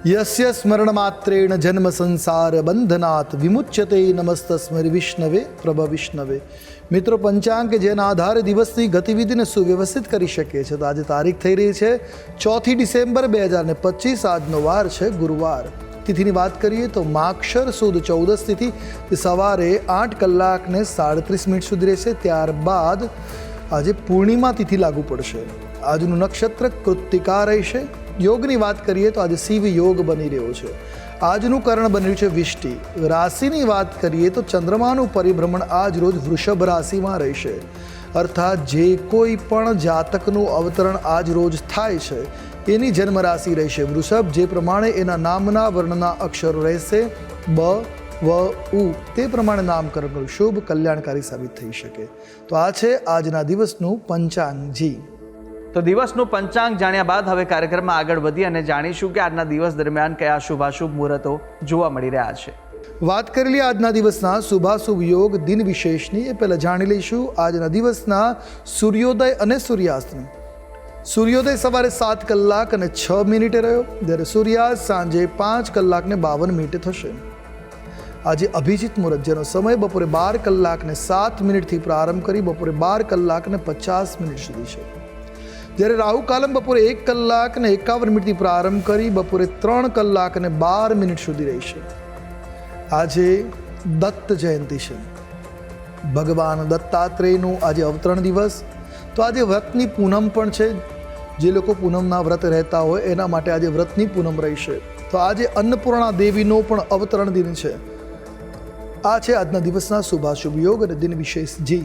યસ્ય સ્મરણ માત્રેણ જન્મ સંસાર બંધનાત વિમુચ્યતે નમસ્તસ્મર વિષ્ણવે પ્રભ વિષ્ણવે મિત્રો પંચાંગ જેના આધારે દિવસની ગતિવિધિને સુવ્યવસ્થિત કરી શકીએ છીએ તો આજે તારીખ થઈ રહી છે ચોથી ડિસેમ્બર બે હજાર ને પચીસ આજનો વાર છે ગુરુવાર તિથિની વાત કરીએ તો માક્ષર સુદ ચૌદસ તિથિ સવારે આઠ કલાકને સાડત્રીસ મિનિટ સુધી રહેશે ત્યારબાદ આજે પૂર્ણિમા તિથિ લાગુ પડશે આજનું નક્ષત્ર કૃત્તિકા રહેશે યોગની વાત કરીએ તો આજે શિવ યોગ બની રહ્યો છે. આજનું કરણ બન્યું છે વિષ્ટિ. રાશિની વાત કરીએ તો ચંદ્રમાનું પરિભ્રમણ આજ રોજ વૃષભ રાશિમાં રહેશે. અર્થાત જે કોઈ પણ જાતકનું અવતરણ આજ રોજ થાય છે, એની જન્મ રાશિ રહેશે. વૃષભ જે પ્રમાણે એના નામના વર્ણના અક્ષરો રહેશે, બ, વ, ઉ, તે પ્રમાણે નામકરણ શુભ કલ્યાણકારી સાબિત થઈ શકે. તો આ છે આજના દિવસનું પંચાંગજી. તો દિવસનું પંચાંગ જાણ્યા બાદ હવે કાર્યક્રમમાં આગળ વધી અને જાણીશું કે આજના દિવસ દરમિયાન કયા શુભાશુભ મુહૂર્તો જોવા મળી રહ્યા છે. વાત કરી લઈએ આજના દિવસના શુભાશુભ યોગ દિન વિશેષની. એ પહેલાં જાણી લઈશું આજના દિવસના સૂર્યોદય અને સૂર્યાસ્તની. સૂર્યોદય સવારે સાત કલાક અને છ મિનિટે રહ્યો. જ્યારે સૂર્યાસ્ત સાંજે પાંચ કલાક ને બાવન મિનિટે થશે. આજે અભિજીત મુહૂર્ત, જેનો સમય બપોરે બાર કલાક ને સાત મિનિટથી પ્રારંભ કરી બપોરે બાર કલાક ને પચાસ મિનિટ સુધી છે. જ્યારે રાહુ કાલમ બપોરે એક કલાક ને એકાવન મિનિટથી પ્રારંભ કરી બપોરે ત્રણ કલાક અને બાર મિનિટ સુધી રહેશે આજે દત્ત જયંતિ છે. ભગવાન દત્તાત્રેયનું આજે અવતરણ દિવસ. તો આજે વ્રતની પૂનમ પણ છે. જે લોકો પૂનમના વ્રત રહેતા હોય એના માટે આજે વ્રતની પૂનમ રહેશે તો આજે અન્નપૂર્ણા દેવીનો પણ અવતરણ દિન છે. આ છે આજના દિવસના શુભાશુભ યોગ અને દિન વિશેષ જી.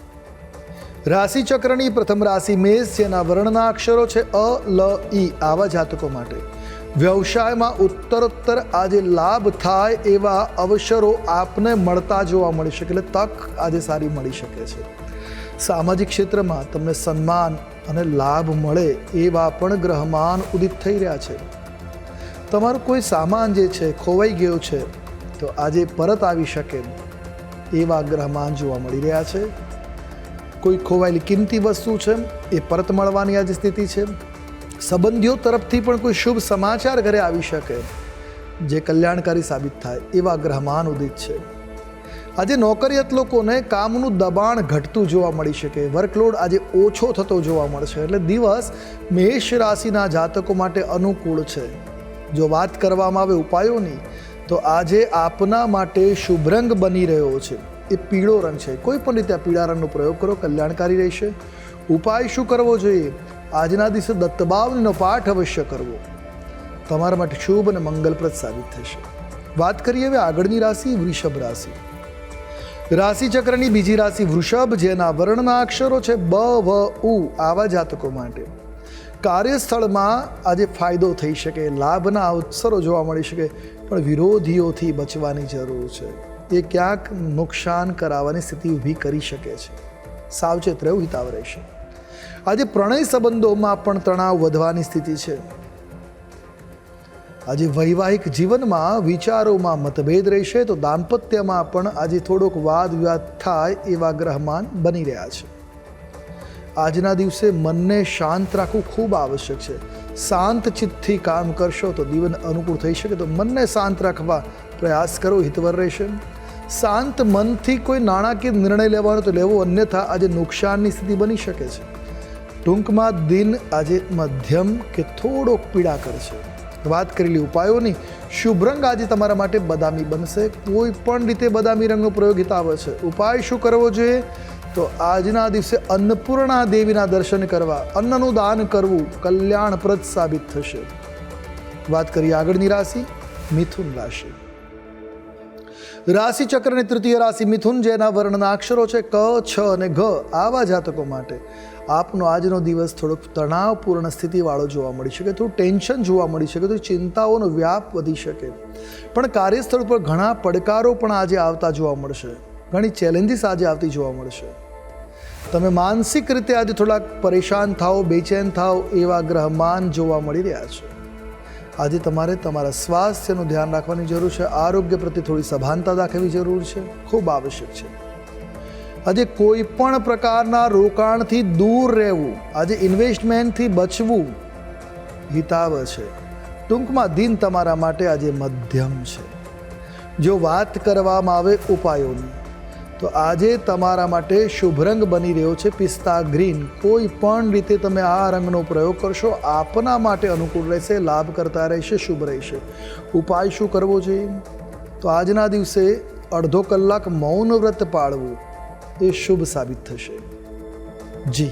રાશિ ચક્રની પ્રથમ રાશિ મેષ, જેના વર્ણના અક્ષરો છે અ, લ, ઈ, આવા જાતકો માટે. વ્યવસાયમાં ઉત્તરોત્તર આજે લાભ થાય એવા અવસરો આપને મળતા જોવા મળી શકે એટલે તક આજે સારી મળી શકે છે. સામાજિક ક્ષેત્રમાં તમને સન્માન અને લાભ મળે એવા પણ ગ્રહમાન ઉદિત થઈ રહ્યા છે. તમારું કોઈ સામાન જે છે ખોવાઈ ગયો છે, તો આજે પરત આવી શકે એવા ગ્રહમાન જોવા મળી રહ્યા છે. કોઈ ખોવાયેલી કિંમતી વસ્તુ છે, એ પરત મળવાની આજે સ્થિતિ છે. સંબંધીઓ તરફથી પણ કોઈ શુભ સમાચાર ઘરે આવી શકે, જે કલ્યાણકારી સાબિત થાય, એવા ગ્રહમાન ઉદિત છે. આજે નોકરિયાત લોકોને કામનું દબાણ ઘટતું જોવા મળી શકે, વર્કલોડ આજે ઓછો થતો જોવા મળશે, એટલે દિવસ મેષ રાશિના જાતકો માટે અનુકૂળ છે. જો વાત કરવામાં આવે ઉપાયોની, તો આજે આપના માટે શુભરંગ બની રહ્યો છે. એ પીળો રંગ છે. કોઈ પણ રીતે આ પીળા રંગનો પ્રયોગ કરો, કલ્યાણકારી રહેશે. ઉપાય શું કરવો જોઈએ? આજના દિવસે દત્તબાવનીનો પાઠ અવશ્ય કરવો. તમારા માટે શુભ અને મંગલપ્રદ સાબિત થશે. વાત કરીએ હવે આગળની રાશિ, વૃષભ રાશિ. રાશિ ચક્રની બીજી રાશિ વૃષભ, જેના વર્ણના અક્ષરો છે બ, વ, ઉ, આવા જાતકો માટે. કાર્યસ્થળમાં આજે ફાયદો થઈ શકે, લાભના અવસરો જોવા મળી શકે, પણ વિરોધીઓથી બચવાની જરૂર છે. એ ક્યાંક નુકસાન કરાવવાની સ્થિતિ ઊભી કરી શકે છે. સાવચેત રહેવું હિતાવ રહેશે. આજે પ્રણય સંબંધોમાં પણ તણાવ વધવાની સ્થિતિ છે. આજે વૈવાહિક જીવનમાં વિચારોમાં મતભેદ રહેશે તો દાંપત્યમાં પણ આજે થોડોક વાદ વિવાદ થાય એવા ગ્રહમાન બની રહ્યા છે. આજના દિવસે મનને શાંત રાખવું ખૂબ આવશ્યક છે. શાંત ચિત્તથી કામ કરશો તો જીવન અનુકૂળ થઈ શકે તો મનને શાંત રાખવા પ્રયાસ કરો, હિતવર રહેશે. શાંત મનથી કોઈ નાણાકીય નિર્ણય લેવાનો તો લેવો અન્યથા આજે નુકસાનની સ્થિતિ બની શકે છે. ટૂંકમાં દિન આજે મધ્યમ કે થોડોક પીડા કરશે વાત કરેલી ઉપાયોની, શુભ રંગ આજે તમારા માટે બદામી બનશે. કોઈ પણ રીતે બદામી રંગનો પ્રયોગ હિતાવે છે. ઉપાય શું કરવો જોઈએ? તો આજના દિવસે અન્નપૂર્ણા દેવીના દર્શન કરવા, અન્નનું દાન કરવું કલ્યાણપ્રદ સાબિત થશે. વાત કરીએ આગળની રાશિ, મિથુન રાશિ. રાશિ ચક્રની તૃતીય રાશિ મિથુન, જેના વર્ણના અક્ષરો છે ક, છ અને ઘ, આવા જાતકો માટે આપનો આજનો દિવસ થોડોક તણાવપૂર્ણ સ્થિતિવાળો જોવા મળી શકે, થોડું ટેન્શન જોવા મળી શકે તો ચિંતાઓનો વ્યાપ વધી શકે. પણ કાર્યસ્થળ પર ઘણા પડકારો પણ આજે આવતા જોવા મળશે. ઘણી ચેલેન્જીસ આજે આવતી જોવા મળશે. તમે માનસિક રીતે આજે થોડાક પરેશાન થાઓ, બેચેન થાઓ, એવા ગ્રહમાન જોવા મળી રહ્યા છે. આજે તમારે તમારા સ્વાસ્થ્યનું ધ્યાન રાખવાની જરૂર છે. આરોગ્ય પ્રત્યે થોડી સભાનતા દાખવવી જરૂર છે. ખૂબ આવશ્યક છે. આજે કોઈ પણ પ્રકારના રોકાણથી દૂર રહેવું, આજે ઇન્વેસ્ટમેન્ટથી બચવું હિતાવ છે. ટૂંકમાં દિન તમારા માટે આજે મધ્યમ છે. જો વાત કરવામાં આવે ઉપાયોની તો આજે તમારા માટે શુભ રંગ બની રહ્યો છે પિસ્તા ગ્રીન. કોઈ પણ રીતે તમે આ રંગનો પ્રયોગ કરશો, આપના માટે અનુકૂળ રહેશે, લાભ કરતા રહેશે, શુભ રહેશે. ઉપાય શું કરવો જોઈએ? તો આજના દિવસે અડધો કલાક મૌન વ્રત પાળવું એ શુભ સાબિત થશે. જી.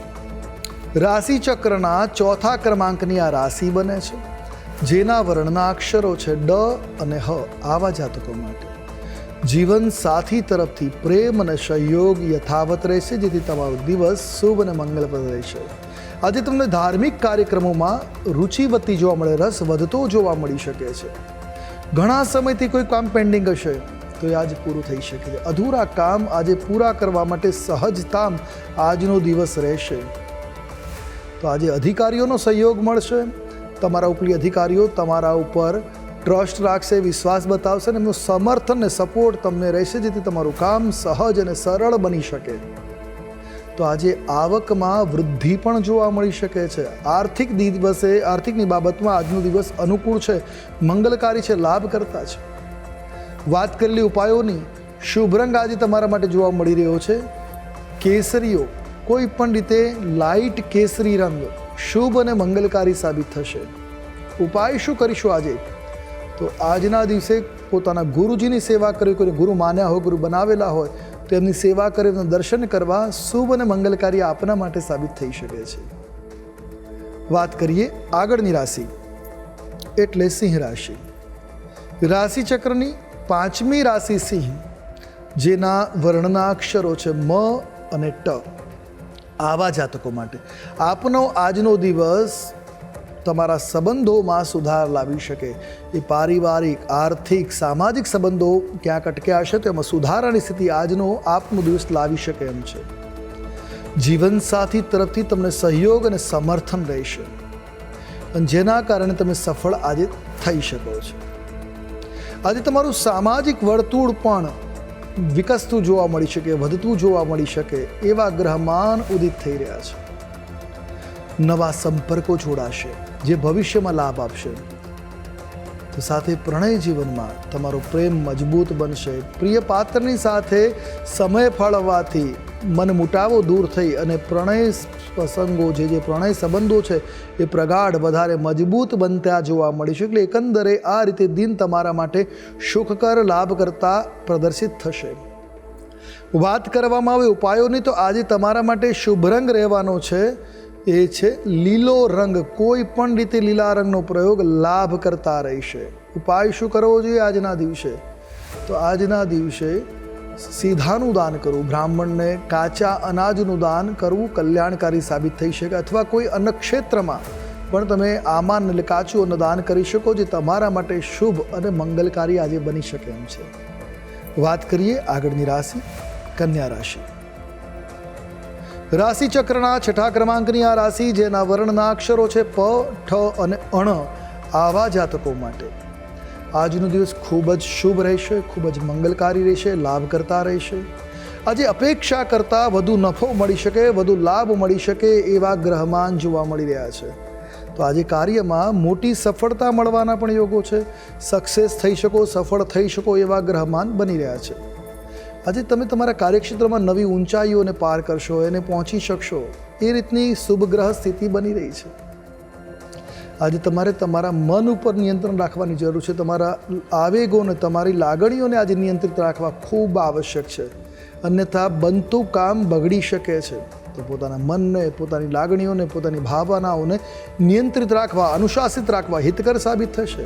રાશિ ચક્રના ચોથા ક્રમાંકની આ રાશિ બને છે, જેના વર્ણના અક્ષરો છે ડ અને હ આવા જાતકો માટે. જીવન સાથી તરફથી પ્રેમ અને સહયોગ યથાવત રહેશે, જેથી તમારો દિવસ શુભ અને મંગલપ્રદ રહેશે. આજે તમને ધાર્મિક કાર્યક્રમોમાં રુચિ જોવા મળે, રસ વધતો જોવા મળી શકે છે. ઘણા સમયથી કોઈ કામ પેન્ડિંગ હશે, તો એ આજે પૂરું થઈ શકે છે. અધૂરા કામ આજે પૂરા કરવા માટે સહજતામ આજનો દિવસ રહેશે. તો આજે અધિકારીઓનો સહયોગ મળશે. તમારા ઉપરી અધિકારીઓ તમારા ઉપર ટ્રસ્ટ રાખશે, વિશ્વાસ બતાવશે અને એમનું સમર્થન ને સપોર્ટ તમને રહેશે, જેથી તમારું કામ સહજ અને સરળ બની શકે. તો આજે આવકમાં વૃદ્ધિ પણ જોવા મળી શકે છે. આર્થિક દિવસે, આર્થિકની બાબતમાં આજનો દિવસ અનુકૂળ છે, મંગલકારી છે લાભ કરતા છે. વાત કરેલી ઉપાયોની, શુભ રંગ આજે તમારા માટે જોવા મળી રહ્યો છે. કેસરીઓ કોઈ પણ રીતે લાઇટ કેસરી રંગ શુભ અને મંગલકારી સાબિત થશે. ઉપાય શું કરીશું આજે? તો આજના દિવસે પોતાના ગુરુજીની સેવા કરવી કોઈ ગુરુ માન્યા હોય, ગુરુ બનાવેલા હોય, તો એમની સેવા કરી, એમનું દર્શન કરવા શુભ અને મંગલકારી આપના માટે સાબિત થઈ શકે છે. વાત કરીએ આગળની રાશિ. એટલે સિંહ રાશિ. રાશિ ચક્રની પાંચમી રાશિ સિંહ, જેના વર્ણના અક્ષરો છે મ અને ટ. આવા જાતકો માટે. આપનો આજનો દિવસ તમારા સંબંધોમાં સુધાર લાવી શકે. એ પારિવારિક, આર્થિક, સામાજિક સંબંધો ક્યાંક અટક્યા હશે તો એમાં સુધારાની સ્થિતિ આજનો આપનો દિવસ લાવી શકે એમ છે. જીવનસાથી તરફથી તમને સહયોગ અને સમર્થન રહેશે. અને જેના કારણે તમે સફળ આજે થઈ શકો છો. આજે તમારું સામાજિક વર્તુળ પણ વિકસતું જોવા મળી શકે, વધતું જોવા મળી શકે એવા ગ્રહમાન ઉદિત થઈ રહ્યા છે. નવા સંપર્કો જોડાશે, જે ભવિષ્યમાં લાભ આપશે. તો સાથે પ્રણય જીવનમાં તમારો પ્રેમ મજબૂત બનશે. પ્રિય પાત્રની સાથે સમય ફાળવવાથી મન મુટાવો દૂર થઈ અને પ્રણય પ્રસંગો, જે જે પ્રણય સંબંધો છે, એ પ્રગાઢ વધારે મજબૂત બનતા જોવા મળીશું. એટલે એકંદરે આ રીતે દિન તમારા માટે સુખકર લાભ કરતા પ્રદર્શિત થશે. વાત કરવામાં આવે ઉપાયોની, તો આજે તમારા માટે શુભ રંગ રહેવાનો છે. એ છે, લીલો રંગ કોઈ પણ રીતે લીલા રંગનો પ્રયોગ લાભ કરતા રહેશે. ઉપાય શું કરવો જોઈએ આજના દિવસે? તો આજના દિવસે સીધાનું દાન કરવું. બ્રાહ્મણને કાચા અનાજનું દાન કરવું કલ્યાણકારી સાબિત થઈ શકે અથવા કોઈ અન્નક્ષેત્રમાં પણ તમે આમાન એટલે કાચું અન્ન દાન કરી શકો જે તમારા માટે શુભ અને મંગલકારી આજે બની શકે એમ છે. વાત કરીએ આગળની રાશિ, કન્યા રાશિ. રાશિ ચક્રના છઠ્ઠા ક્રમાંકની આ રાશિ, જેના વર્ણના અક્ષરો છે પ, ઠ અને અણ, આવા જાતકો માટે. આજનો દિવસ ખૂબ જ શુભ રહેશે, ખૂબ જ મંગલકારી રહેશે લાભ કરતા રહેશે. આજે અપેક્ષા કરતાં વધુ નફો મળી શકે, વધુ લાભ મળી શકે એવા ગ્રહમાન જોવા મળી રહ્યા છે. તો આજે કાર્યમાં મોટી સફળતા મળવાના પણ યોગો છે. સક્સેસ થઈ શકો, સફળ થઈ શકો એવા ગ્રહમાન બની રહ્યા છે. આજે તમે તમારા કાર્યક્ષેત્રમાં નવી ઊંચાઈઓને પાર કરશો, એને પહોંચી શકશો. એ રીતની શુભ ગ્રહ સ્થિતિ બની રહી છે. આજે તમારે તમારા મન ઉપર નિયંત્રણ રાખવાની જરૂર છે. તમારા આવેગોને, તમારી લાગણીઓને આજે નિયંત્રિત રાખવા ખૂબ આવશ્યક છે. અન્યથા બનતું કામ બગડી શકે છે. તો પોતાના મનને, પોતાની લાગણીઓને, પોતાની ભાવનાઓને નિયંત્રિત રાખવા, અનુશાસિત રાખવા હિતકર સાબિત થશે.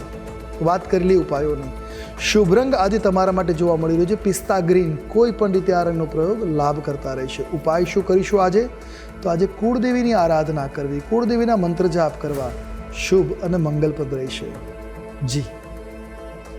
વાત કરેલી ઉપાયોની શુભ રંગ આજે તમારા માટે જોવા મળી રહ્યો છે. પિસ્તા ગ્રીન કોઈ પણ રીતે આ રંગનો પ્રયોગ લાભ કરતા રહેશે ઉપાય શું કરીશું આજે? તો આજે કુળદેવીની આરાધના કરવી, કુળદેવીના મંત્ર જાપ કરવા શુભ અને મંગલપ્રદ રહેશે. જી.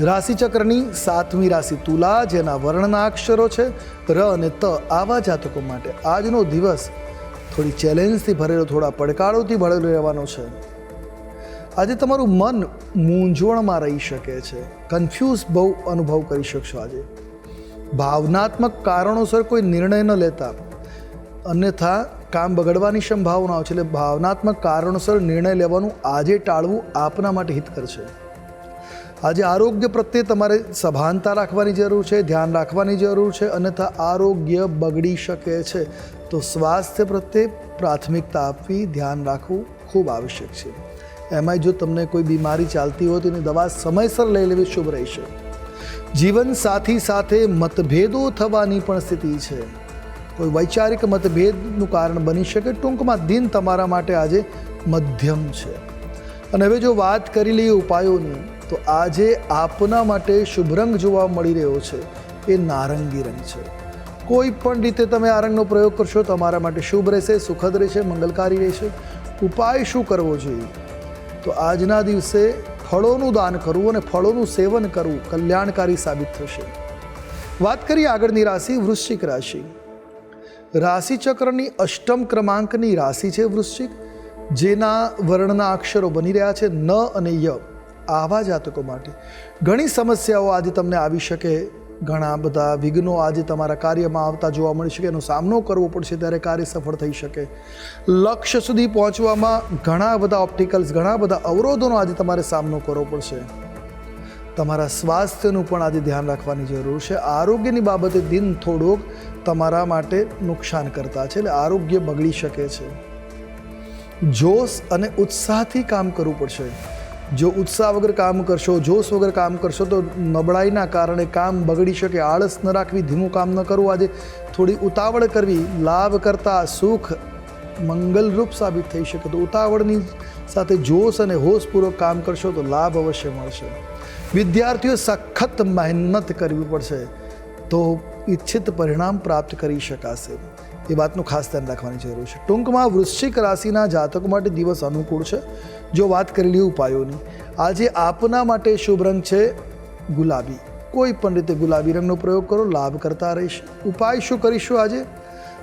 રાશિચક્રની સાતમી રાશિ તુલા, જેના વર્ણના અક્ષરો છે, ર અને ત આવા જાતકો માટે આજનો દિવસ થોડી ચેલેન્જથી ભરેલો, થોડા પડકારોથી ભરેલો રહેવાનો છે. આજે તમારું મન મૂંઝવણમાં રહી શકે છે. કન્ફ્યુઝ બહુ અનુભવ કરી શકશો આજે. ભાવનાત્મક કારણોસર કોઈ નિર્ણય ન લેતા, અન્યથા કામ બગડવાની સંભાવનાઓ છે. એટલે ભાવનાત્મક કારણોસર નિર્ણય લેવાનું આજે ટાળવું આપના માટે હિતકર છે. આજે આરોગ્ય પ્રત્યે તમારે સભાનતા રાખવાની જરૂર છે, ધ્યાન રાખવાની જરૂર છે અન્યથા આરોગ્ય બગડી શકે છે. તો સ્વાસ્થ્ય પ્રત્યે પ્રાથમિકતા આપવી, ધ્યાન રાખવું ખૂબ આવશ્યક છે. એમાંય જો તમને કોઈ બીમારી ચાલતી હોય તો એની દવા સમયસર લઈ લેવી શુભ રહેશે. જીવન સાથી સાથે મતભેદો થવાની પણ સ્થિતિ છે. કોઈ વૈચારિક મતભેદનું કારણ બની શકે, ટૂંકમાં દિન તમારા માટે આજે મધ્યમ છે. અને હવે જો વાત કરી લઈએ ઉપાયોની તો આજે આપના માટે શુભ રંગ જોવા મળી રહ્યો છે. એ નારંગી રંગ છે. કોઈ પણ રીતે તમે આ રંગનો પ્રયોગ કરશો તમારા માટે શુભ રહેશે, સુખદ રહેશે, મંગલકારી રહેશે. ઉપાય શું કરવો જોઈએ? તો આજના દિવસે ફળોનું દાન કરવું અને ફળોનું સેવન કરવું કલ્યાણકારી સાબિત થશે. વાત કરીએ આગળની રાશિ, વૃશ્ચિક રાશિ. રાશિચક્રની અષ્ટમ ક્રમાંકની રાશિ છે વૃશ્ચિક, જેના વર્ણના અક્ષરો બની રહ્યા છે ન અને ય. આવા જાતકો માટે. ઘણી સમસ્યાઓ આજે તમને આવી શકે. ઘણા બધા વિઘ્નો આજે તમારા કાર્યમાં આવતા જોવા મળી શકે. એનો સામનો કરવો પડશે ત્યારે કાર્ય સફળ થઈ શકે. લક્ષ્ય સુધી પહોંચવામાં ઘણા બધા ઓપ્ટિકલ્સ ઘણા બધા અવરોધોનો આજે તમારે સામનો કરવો પડશે. તમારા સ્વાસ્થ્યનું પણ આજે ધ્યાન રાખવાની જરૂર છે. આરોગ્યની બાબતે દિન થોડોક તમારા માટે નુકસાન કરતા છે, એટલે આરોગ્ય બગડી શકે છે. જોશ અને ઉત્સાહથી કામ કરવું પડશે. જો ઉત્સાહ વગર કામ કરશો, જોશ વગર કામ કરશો, તો નબળાઈના કારણે કામ બગડી શકે. આળસ ન રાખવી, ધીમું કામ ન કરવું. આજે થોડી ઉતાવળ કરવી. લાભ કરતાં સુખ મંગલરૂપ સાબિત થઈ શકે. તો ઉતાવળની સાથે જોશ અને હોશપૂર્વક કામ કરશો, તો લાભ અવશ્ય મળશે. વિદ્યાર્થીઓ સખત મહેનત કરવી પડશે, તો ઈચ્છિત પરિણામ પ્રાપ્ત કરી શકાશે. એ વાતનું ખાસ ધ્યાન રાખવાની જરૂર છે. ટૂંકમાં વૃશ્ચિક રાશિના જાતકો માટે દિવસ અનુકૂળ છે. જો વાત કરેલી ઉપાયોની, આજે આપના માટે શુભ રંગ છે ગુલાબી. કોઈ પણ રીતે ગુલાબી રંગનો પ્રયોગ કરો, લાભ કરતા રહીશ. ઉપાય શું કરીશું આજે?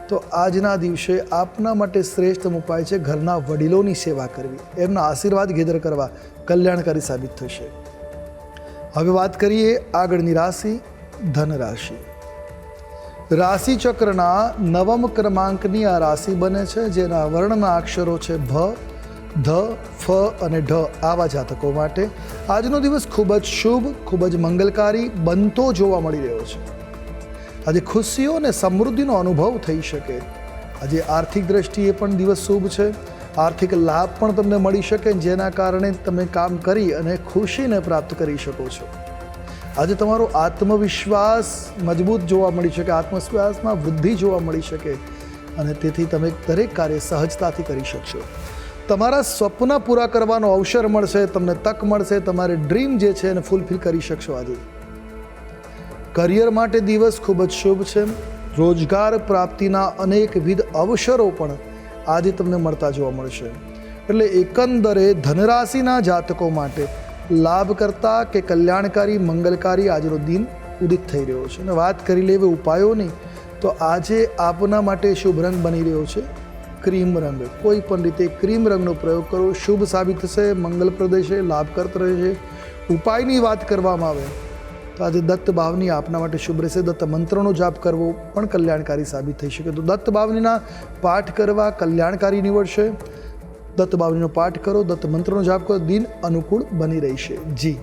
તો આજના દિવસે આપના માટે શ્રેષ્ઠ ઉપાય છે ઘરના વડીલોની સેવા કરવી. એમના આશીર્વાદ ઘેદર કરવા કલ્યાણકારી સાબિત થશે. હવે વાત કરીએ આગળની રાશિ ધન રાશિ રાશિ ચક્રના નવમ ક્રમાંકની આ રાશિ બને છે, જેના વર્ણના અક્ષરો છે ભ, ધ, ફ અને ઢ, આવા જાતકો માટે. આજનો દિવસ ખૂબ જ શુભ, ખૂબ જ મંગલકારી બનતો જોવા મળી રહ્યો છે. આજે ખુશીઓ અને સમૃદ્ધિનો અનુભવ થઈ શકે. આજે આર્થિક દ્રષ્ટિએ પણ દિવસ શુભ છે. આર્થિક લાભ પણ તમને મળી શકે, જેના કારણે તમે કામ કરી અને ખુશીને પ્રાપ્ત કરી શકો છો. આજે તમારો આત્મવિશ્વાસ મજબૂત જોવા મળી શકે, આત્મવિશ્વાસમાં વૃદ્ધિ જોવા મળી શકે અને તેથી તમે દરેક કાર્ય સહજતાથી કરી શકશો. તમારા સ્વપ્ન પૂરા કરવાનો અવસર મળશે, તમને તક મળશે, તમારે ડ્રીમ જે છે એને ફૂલફિલ કરી શકશો આજે. કરિયર માટે દિવસ ખૂબ જ શુભ છે. રોજગાર પ્રાપ્તિના અનેકવિધ અવસરો પણ આજે તમને મળતા જોવા મળશે. એટલે એકંદરે ધનરાશિના જાતકો માટે લાભ કરતા કે કલ્યાણકારી મંગલકારી આજનો દિન ઉદિત થઈ રહ્યો છે. અને વાત કરી લેવે ઉપાયોની તો આજે આપના માટે શુભ રંગ બની રહ્યો છે. ક્રીમ રંગ. કોઈ પણ રીતે ક્રીમ રંગનો પ્રયોગ કરો. શુભ સાબિત થશે મંગલપ્રદ છે લાભકર્ત રહેશે. ઉપાયની વાત કરવામાં આવે, તો આજે દત્ત ભાવની આપના માટે શુભ રહેશે. દત્ત મંત્રનો જાપ કરવો પણ કલ્યાણકારી સાબિત થઈ શકે. તો દત્ત ભાવનીના પાઠ કરવા કલ્યાણકારી નીવડશે. દત્ત ભાવનીનો પાઠ કરો દત્ત મંત્રનો જાપ કરો દિન અનુકૂળ બની રહેશે. જી.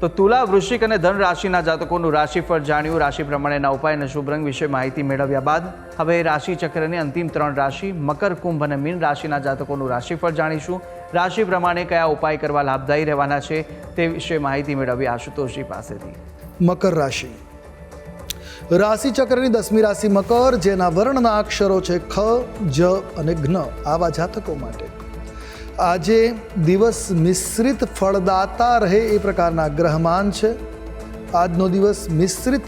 તો તુલા વૃશ્ચિક અને ધન રાશિના જાતકોનું રાશિફળ જાણ્યું. રાશિ પ્રમાણેના ઉપાય અને શુભ રંગ વિશે માહિતી મેળવ્યા બાદ હવે રાશિ ચક્રની અંતિમ ત્રણ રાશિ મકર કુંભ અને મીન રાશિના જાતકોનું રાશિફળ જાણીશું. રાશિ પ્રમાણે કયા ઉપાય કરવા લાભદાયી રહેવાના છે તે વિશે માહિતી મેળવી આશુતોષજી પાસેથી. મકર રાશિ. રાશિ ચક્રની દસમી રાશિ મકર, જેના વર્ણના અક્ષરો છે ખ, જ અને જ્ઞ આવા જાતકો માટે. આજે દિવસ મિશ્રિત ફળદાતા રહે એ પ્રકારના ગ્રહમાન છે. આજનો દિવસ મિશ્રિત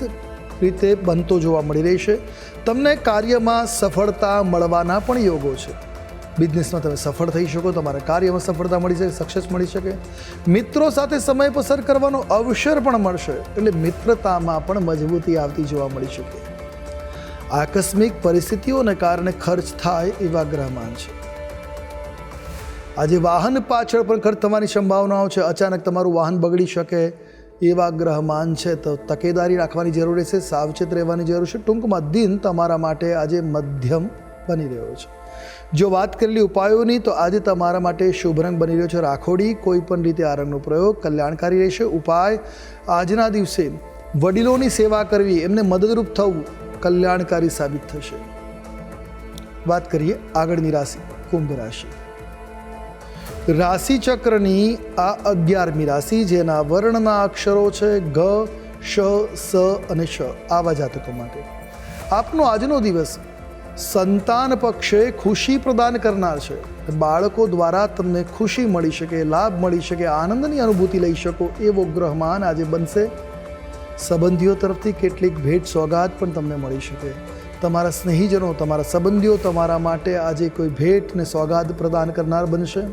રીતે બનતો જોવા મળી રહેશે. તમને કાર્યમાં સફળતા મળવાના પણ યોગો છે. બિઝનેસમાં તમે સફળ થઈ શકો, તમારા કાર્યમાં સફળતા મળી શકે સક્સેસ મળી શકે. મિત્રો સાથે સમય પસાર કરવાનો અવસર પણ મળશે, એટલે મિત્રતામાં પણ મજબૂતી આવતી જોવા મળી શકે. આકસ્મિક પરિસ્થિતિઓને કારણે ખર્ચ થાય એવા ગ્રહમાન છે. આજે વાહન પાછળ પણ ખર્ચ થવાની સંભાવનાઓ છે. અચાનક તમારું વાહન બગડી શકે એવા ગ્રહમાન છે. તો તકેદારી રાખવાની જરૂર રહેશે, સાવચેત રહેવાની જરૂર છે. ટૂંકમાં દિન તમારા માટે આજે મધ્યમ બની રહ્યો છે. જો વાત કરેલી ઉપાયોની, તો આજે તમારા માટે શુભ રંગ બની રહ્યો છે રાખોડી. કોઈ પણ રીતે આ રંગનો પ્રયોગ કલ્યાણકારી રહેશે. ઉપાય, આજના દિવસે વડીલોની સેવા કરવી, એમને મદદરૂપ થવું કલ્યાણકારી સાબિત થશે. વાત કરીએ આગળની રાશિ, કુંભ રાશિ. રાશિ ચક્રની આ અગિયારમી રાશિ, જેના વર્ણના અક્ષરો છે ગ, શ, સ અને શ, આવા જાતકો માટે. આપનો આજનો દિવસ સંતાન પક્ષે ખુશી પ્રદાન કરનાર છે. બાળકો દ્વારા તમને ખુશી મળી શકે, લાભ મળી શકે, આનંદની અનુભૂતિ લઈ શકો એવો ગ્રહમાન આજે બનશે. સંબંધીઓ તરફથી કેટલીક ભેટ સોગાદ પણ તમને મળી શકે. તમારા સ્નેહીજનો, તમારા સંબંધીઓ તમારા માટે આજે કોઈ ભેટ ને સોગાદ પ્રદાન કરનાર બનશે.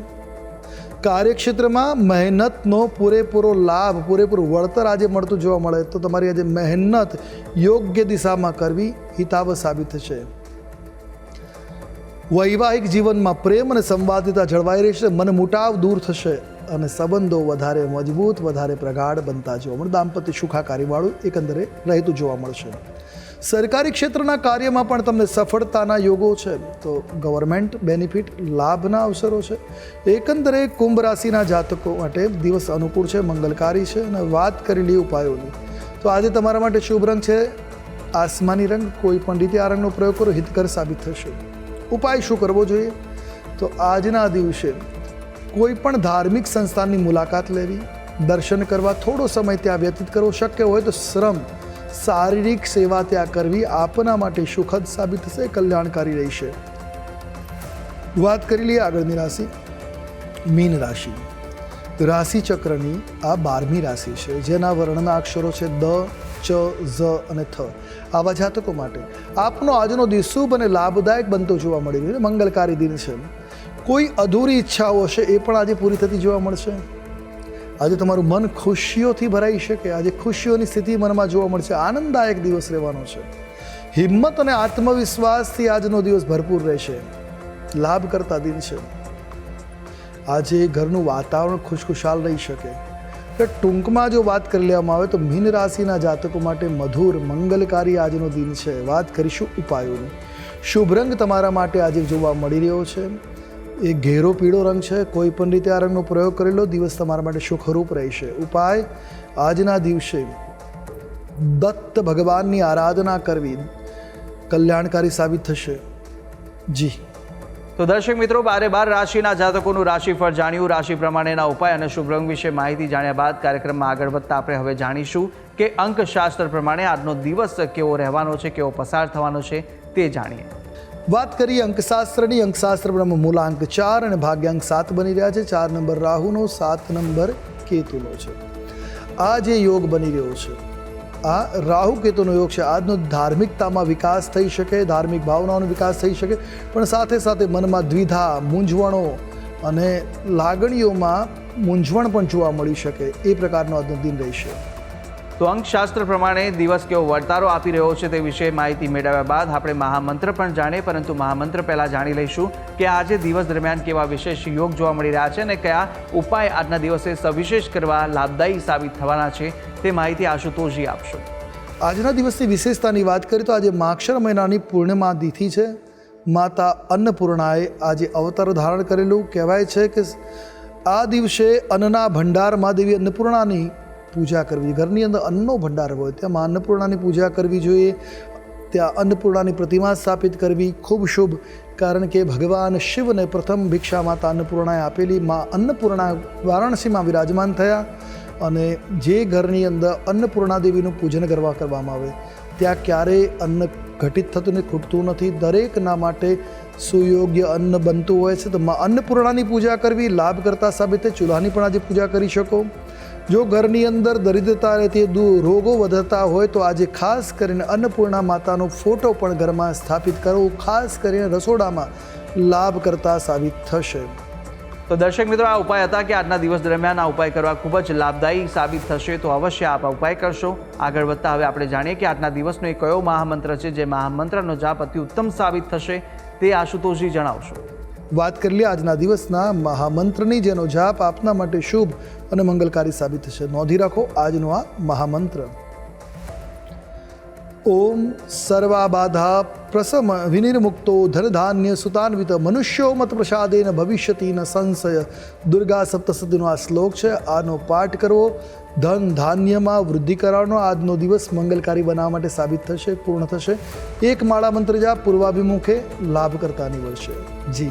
કાર્યક્ષેત્રમાં મહેનતનો પૂરેપૂરો લાભ, પૂરેપૂરું વળતર આજે મળતું જોવા મળે તો તમારી આજે મહેનત યોગ્ય દિશામાં કરવી હિતાવ સાબિત થશે વૈવાહિક જીવનમાં પ્રેમ અને સંવાદિતા જળવાઈ રહેશે, મને મુટાવ દૂર થશે અને સંબંધો વધારે મજબૂત, વધારે પ્રગાઢ બનતા જોવા મળે દાંપત્ય સુખાકારીવાળું એકંદરે રહેતું જોવા મળશે. સરકારી ક્ષેત્રના કાર્યમાં પણ તમને સફળતાના યોગો છે. તો ગવર્મેન્ટ બેનિફિટ, લાભના અવસરો છે. એકંદરે કુંભ રાશિના જાતકો માટે દિવસ અનુકૂળ છે, મંગલકારી છે અને વાત કરેલી ઉપાયોની. તો આજે તમારા માટે શુભ રંગ છે. આસમાની રંગ કોઈ પણ રીતે આ રંગનો પ્રયોગ કરો, હિતકર સાબિત થશે. ઉપાય શું કરવો જોઈએ? તો આજના દિવસે કોઈ પણ ધાર્મિક સંસ્થાનની મુલાકાત લેવી, દર્શન કરવા, થોડો સમય ત્યાં વ્યતીત કરવો શક્ય હોય તો શ્રમ, શારીરિક સેવા ત્યાં કરવી આપના માટે સુખદ સાબિત થશે, કલ્યાણકારી રહેશે. વાત કરી લઈએ આગળની રાશિ, મીન રાશિ રાશિ ચક્રની આ બારમી રાશિ છે, જેના વર્ણના અક્ષરો છે દ છ ચ, ઝ અને થ. આવા જાતકો માટે આપનો આજનો દિવસ શુભ અને લાભદાયક બનતો જોવા મળી રહ્યો છે. મંગલકારી દિન છે. કોઈ અધૂરી ઈચ્છાઓ હશે એ પણ આજે પૂરી થતી જોવા મળશે. આજે તમારું મન ખુશીઓથી ભરાઈ શકે, આજે ખુશીઓની સ્થિતિ મનમાં જોવા મળશે, આનંદદાયક દિવસ રહેવાનો છે. હિંમત અને આત્મવિશ્વાસથી આજનો દિવસ ભરપૂર રહેશે. લાભ કરતા દિન છે. આજે ઘરનું વાતાવરણ ખુશખુશાલ રહી શકે. એટલે ટૂંકમાં જો વાત કરી લેવામાં આવે તો મીન રાશિના જાતકો માટે મધુર, મંગલકારી આજનો દિન છે. વાત કરીશું ઉપાયોની. શુભ રંગ તમારા માટે આજે જોવા મળી રહ્યો છે. એ ઘેરો પીળો રંગ છે. કોઈ પણ રીતે આ રંગનો પ્રયોગ કરેલો દિવસ તમારા માટે સુખરૂપ રહેશે. ઉપાય, આજના દિવસે દત્ત ભગવાનની આરાધના કરવી કલ્યાણકારી સાબિત થશે. જી. તો દર્શક મિત્રો, બારે બાર રાશિના જાતકોનું રાશિફળ જાણ્યું. રાશિ પ્રમાણેના ઉપાય અને શુભ રંગ વિશે માહિતી જાણ્યા બાદ કાર્યક્રમમાં આગળ વધતા આપણે હવે જાણીશું કે અંકશાસ્ત્ર પ્રમાણે આજનો દિવસ કેવો રહેવાનો છે, કેવો પસાર થવાનો છે તે જાણીએ. વાત કરીએ અંકશાસ્ત્રની. અંકશાસ્ત્ર પ્રમાણે મૂલાંક ચાર અને ભાગ્યાંક સાત બની રહ્યા છે. ચાર નંબર રાહુનો, સાત નંબર કેતુનો છે. આ જે યોગ બની રહ્યો છે આ રાહુ કેતુનો યોગ છે. આજનો ધાર્મિકતામાં વિકાસ થઈ શકે, ધાર્મિક ભાવનાઓનો વિકાસ થઈ શકે, પણ સાથે સાથે મનમાં દ્વિધા, મૂંઝવણો અને લાગણીઓમાં મૂંઝવણ પણ જોવા મળી શકે. એ પ્રકારનો આજનો દિન રહેશે. તો અંકશાસ્ત્ર પ્રમાણે દિવસ કેવો વર્તારો આપી રહ્યો છે તે વિશે માહિતી મેળવ્યા બાદ આપણે મહામંત્ર પણ જાણીએ, પરંતુ મહામંત્ર પહેલાં જાણી લઈશું કે આજે દિવસ દરમિયાન કેવા વિશેષ યોગ જોવા મળી રહ્યા છે અને કયા ઉપાય આજના દિવસે સવિશેષ કરવા લાભદાયી સાબિત થવાના છે તે માહિતી આશુતોષજી આપશો. આજના દિવસની વિશેષતાની વાત કરીએ તો આજે માક્ષર મહિનાની પૂર્ણિમા તિથિ છે. માતા અન્નપૂર્ણાએ આજે અવતાર ધારણ કરેલું. કહેવાય છે કે આ દિવસે અન્નના ભંડારમાં દેવી અન્નપૂર્ણાની પૂજા કરવી. ઘરની અંદર અન્નનો ભંડાર હોય તેમાં અન્નપૂર્ણાની પૂજા કરવી જોઈએ. ત્યાં અન્નપૂર્ણાની પ્રતિમા સ્થાપિત કરવી ખૂબ શુભ, કારણ કે ભગવાન શિવને પ્રથમ ભિક્ષા માતા અન્નપૂર્ણાએ આપેલી. મા અન્નપૂર્ણા વારાણસીમાં વિરાજમાન થયા અને જે ઘરની અંદર અન્નપૂર્ણા દેવીનું પૂજન કરવા કરવામાં આવે, ત્યાં ક્યારેય અન્ન ઘટિત થતું ને ખૂટતું નથી. દરેકના માટે સુયોગ્ય અન્ન બનતું હોય છે. તો મા અન્નપૂર્ણાની પૂજા કરવી લાભ કરતા સાબિત ચૂલાની પણ આજે પૂજા કરી શકો. જો ઘરની અંદર દરિદ્રતા રહેતી દૂર રોગો વધતા હોય, તો આજે ખાસ કરીને અન્નપૂર્ણા માતાનો ફોટો પણ ઘરમાં સ્થાપિત કરવો ખાસ કરીને રસોડામાં લાભ કરતા સાબિત થશે. તો દર્શક મિત્રો, આ ઉપાય હતા કે આજના દિવસ દરમિયાન આ ઉપાય કરવા ખૂબ જ લાભદાયી સાબિત થશે, તો અવશ્ય આપ ઉપાય કરશો. આગળ વધતા હવે આપણે જાણીએ કે આજના દિવસનો એ કયો મહામંત્ર છે, જે મહામંત્રનો જાપ અતિ ઉત્તમ સાબિત થશે તે આશુતોષજી જણાવશો. વાત કરી લઈએ આજના દિવસના મહામંત્રની, જેનો જાપ આપના માટે શુભ અને મંગલકારી સાબિત થશે. નોંધી રાખો આજનો આ મહામંત્ર. ઓમ સર્વાબાધા પ્રસમ વિનિર્મુક્તો ધનધાન્ય સુતાન્વિત મનુષ્યો મત પ્રસાદેન ભવિષ્યતિ ન સંશય. દુર્ગા સપ્તસતીનો આ શ્લોક છે, આનો પાઠ કરવો. ધન ધાન્યમાં વૃદ્ધિ કરવાનો આજનો દિવસ મંગલકારી બનાવવા માટે સાબિત થશે, પૂર્ણ થશે. એક માળા મંત્ર જા પૂર્વાભિમુખે લાભકર્તા નીવડશે જી.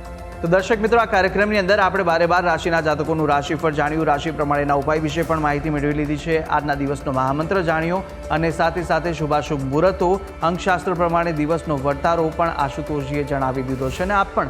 તો દર્શક મિત્રો, આ કાર્યક્રમની અંદર આપણે બારે બાર રાશિના જાતકોનું રાશિફળ જાણ્યું. રાશિ પ્રમાણેના ઉપાય વિશે પણ માહિતી મેળવી લીધી છે. આજના દિવસનો મહામંત્ર જાણ્યો અને સાથે સાથે શુભાશુભ મુહૂર્તો. અંકશાસ્ત્ર પ્રમાણે દિવસનો વર્તારો પણ આશુતોષજીએ જણાવી દીધો છે અને આપ પણ